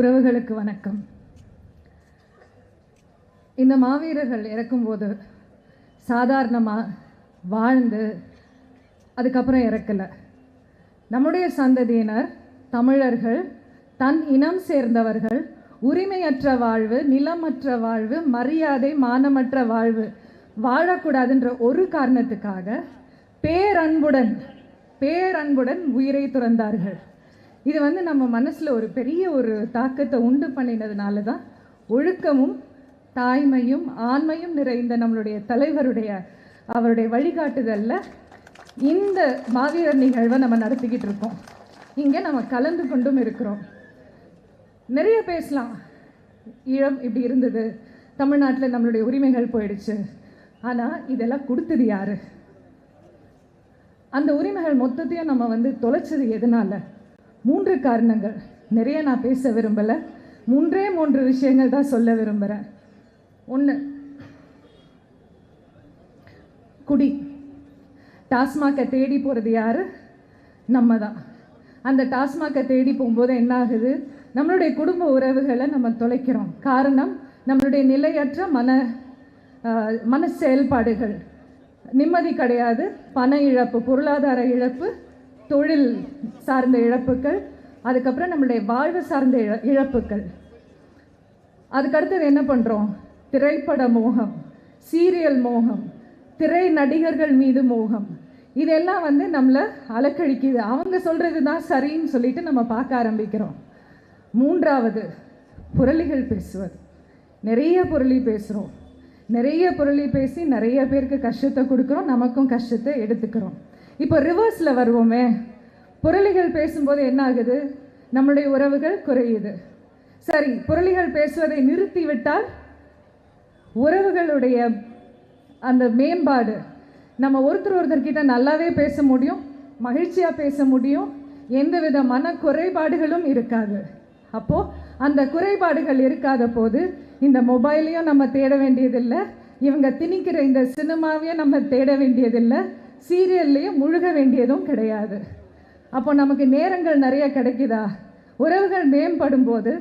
உறவுகளுக்கு வணக்கம். இந்த மாவீரர்கள் இறக்கும்போது சாதாரணமாக வாழ்ந்து அதுக்கப்புறம் இறக்கலை. நம்முடைய சந்ததியினர் தமிழர்கள் தன் இனம் சேர்ந்தவர்கள் உரிமையற்ற வாழ்வு நிலமற்ற வாழ்வு மரியாதை மானமற்ற வாழ்வு வாழக்கூடாதுன்ற ஒரு காரணத்துக்காக பேரன்புடன் பேரன்புடன் உயிரை துறந்தார்கள். இது வந்து நம்ம மனசில் ஒரு பெரிய ஒரு தாக்கத்தை உண்டு பண்ணினதுனால தான் ஒழுக்கமும் தாய்மையும் ஆண்மையும் நிறைந்த நம்மளுடைய தலைவருடைய அவருடைய வழிகாட்டுதலில் இந்த மாவீரர் நிகழ்வை நம்ம நடத்திக்கிட்டு இருக்கோம். இங்கே நம்ம கலந்து கொண்டும் இருக்கிறோம். நிறைய பேசலாம். ஈழம் இப்படி இருந்தது. தமிழ்நாட்டில் நம்மளுடைய உரிமைகள் போயிடுச்சு. ஆனால் இதெல்லாம் கொடுத்தது யாரு? அந்த உரிமைகள் மொத்தத்தையும் நம்ம வந்து தொலைச்சது எதனால? மூன்று காரணங்கள். நிறைய நான் பேச விரும்பலை. மூன்றே மூன்று விஷயங்கள் தான் சொல்ல விரும்புகிறேன் ஒன்று குடி. டாஸ்மாகை தேடி போகிறது யார்? நம்ம தான் அந்த டாஸ்மாகை தேடி போகும்போது என்ன ஆகுது? நம்மளுடைய குடும்ப உறவுகளை நம்ம தொலைக்கிறோம். காரணம் நம்மளுடைய நிலையற்ற மன மன செயல்பாடுகள். நிம்மதி கிடையாது. பண இழப்பு பொருளாதார இழப்பு தொழில் சார்ந்த இழப்புகள் அதுக்கப்புறம் நம்மளுடைய வாழ்வு சார்ந்த இழ- இழப்புகள். அதுக்கடுத்து என்ன பண்ணுறோம் திரைப்பட மோகம் சீரியல் மோகம் திரை நடிகர்கள் மீது மோகம். இதெல்லாம் வந்து நம்மளை அலக்கழிக்குது. அவங்க சொல்கிறது தான் சரின்னு சொல்லிட்டு நம்ம பார்க்க ஆரம்பிக்கிறோம். மூன்றாவது புரளிகள் பேசுவது. நிறைய புரளி பேசுகிறோம் நிறைய புரளி பேசி நிறைய பேருக்கு கஷ்டத்தை கொடுக்குறோம். நமக்கும் கஷ்டத்தை எடுத்துக்கிறோம். இப்போ ரிவர்ஸில் வருவோமே. புரளிகள் பேசும்போது என்ன ஆகுது? நம்மளுடைய உறவுகள் குறையுது. சரி புரளிகள் பேசுவதை நிறுத்திவிட்டால் உறவுகளுடைய அந்த மேம்பாடு நம்ம ஒருத்தர் ஒருத்தர்கிட்ட நல்லாவே பேச முடியும் மகிழ்ச்சியாக பேச முடியும் எந்தவித மன குறைபாடுகளும் இருக்காது. அப்போது அந்த குறைபாடுகள் இருக்காத போது இந்த மொபைலையும் நம்ம தேட வேண்டியதில்லை இவங்க திணிக்கிற இந்த சினிமாவையும் நம்ம தேட வேண்டியதில்லை சீரியல்லையும் முழுக வேண்டியதும் கிடையாது. அப்போ நமக்கு நேரங்கள் நிறைய கிடைக்குதா? உறவுகள் மேம்படும் போது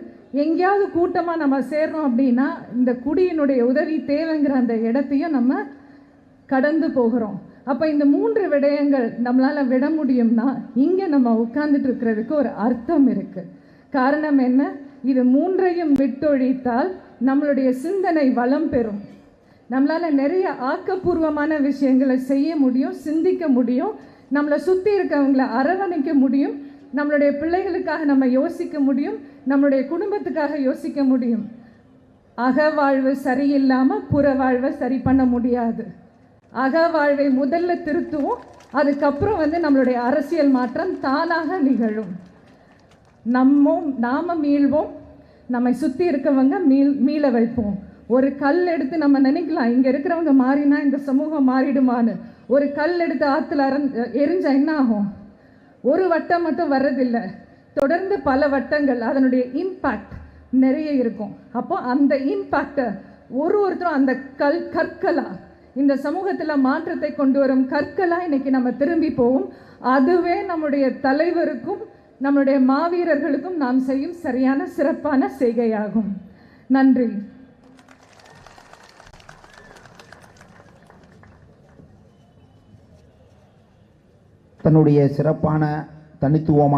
எங்கேயாவது கூட்டமாக நம்ம சேர்றோம் அப்படின்னா இந்த குடியினுடைய உதவி தேவைங்கிற அந்த இடத்தையும் நம்ம கடந்து போகிறோம். அப்போ இந்த மூன்று விடயங்கள் நம்மளால் விட முடியும்னா இங்கே நம்ம உட்கார்ந்துட்டு இருக்கிறதுக்கு ஒரு அர்த்தம் இருக்குது காரணம் என்ன? இது மூன்றையும் விட்டொழித்தால் நம்மளுடைய சிந்தனை வளம் பெறும். நம்மளால் நிறைய ஆக்கப்பூர்வமான விஷயங்களை செய்ய முடியும் சிந்திக்க முடியும் நம்மளை சுற்றி இருக்கவங்கள அரவணைக்க முடியும் நம்மளுடைய பிள்ளைகளுக்காக நம்ம யோசிக்க முடியும் நம்மளுடைய குடும்பத்துக்காக யோசிக்க முடியும். அகவாழ்வு சரியில்லாமல் புற வாழ்வை சரி பண்ண முடியாது. அகவாழ்வை முதல்ல திருத்துவோம் அதுக்கப்புறம் வந்து நம்மளுடைய அரசியல் மாற்றம் தானாக நிகழும். நம்மும் நாம மீள்வோம் நம்மை சுற்றி இருக்கவங்க மீள் மீள வைப்போம். ஒரு கல் எடுத்து நம்ம நினைக்கலாம் இங்கே இருக்கிறவங்க மாறினா இந்த சமூகம் மாறிடுமான்னு. ஒரு கல் எடுத்து ஆற்றுல அரண் எரிஞ்சா என்ன ஆகும் ஒரு வட்டம் மட்டும் வர்றதில்லை. தொடர்ந்து பல வட்டங்கள் அதனுடைய இம்பேக்ட் நிறைய இருக்கும். அப்போ அந்த இம்பேக்டை ஒரு ஒருத்தரும் அந்த கல் கற்களாக இந்த சமூகத்தில் மாற்றத்தை கொண்டு வரும் கற்களா இன்னைக்கு நம்ம திரும்பி போவோம். அதுவே நம்முடைய தலைவருக்கும் நம்முடைய மாவீரர்களுக்கும் நாம் செய்யும் சரியான சிறப்பான செய்கையாகும். நன்றி. தன்னுடைய சிறப்பான தனித்துவமான